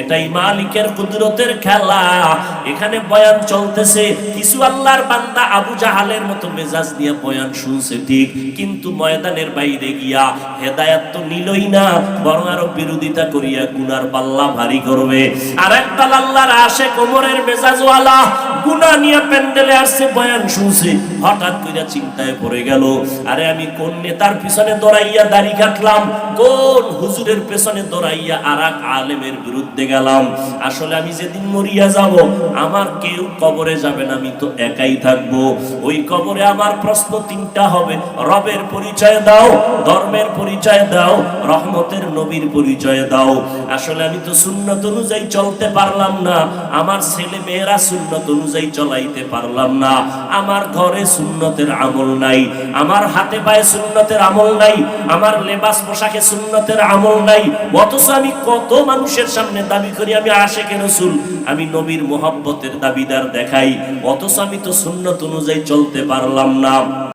এটাই মালিকের কুদরতের খেলা। এখানে বয়ান চলতেছে, কিছু আল্লাহর বান্দা আবু জাহালের মতো মেজাজ দিয়ে বয়ান শুনছে, ঠিক। কিন্তু ময়দানের বাইরে গিয়া হেদায়াত তো নিলই না, বরং আরও বিরোধিতা করিয়া গুনার পাল্লা ভারী করবে। আর একদল আল্লাহর আসে কোমরের মেজাজওয়ালা গুনা নিয়ে প্যান্ডেলে আসছে, বয়ান শুনছে, হঠাৎ কইরা চিন্তায় পড়ে গেল। আরে আমি কোন নেতার পিছনে দৌড়াইয়া দাড়ি কাটলাম? কোন হুজুরের পেছনে দৌড়াইয়া আর এক আলেমের বিরুদ্ধে গেলাম? আসলে আমি যেদিন মরিয়া যাব, আমার কেউ কবরে যাবে না, আমি তো একাই থাকব। ওই কবরে আমার প্রশ্ন তিনটা হবে, রবের পরিচয় দাও, ধর্মের পরিচয় দাও, রহমতের নবীর পরিচয় দাও। আসলে আমি তো সুন্নত অনুযায়ী চলতে পারলাম না, আমার ছেলে মেয়েরা সুন্নত অনুযায়ী চলাইতে পারলাম না। আমার ঘরে সুন্নতের আমল নাই, আমার হাতে পায়ে সুন্নতের আমল নাই, আমার লেবাস পোশাকে সুন্নতের আমল নাই, অথচ আমি কত মানুষের সামনে দাবি করি, আমি কেন শুন আমি নবীর মোহাব্বতের দাবিদার দেখাই, অথচ আমি তো সুন্নত অনুযায়ী চলতে পারলাম না।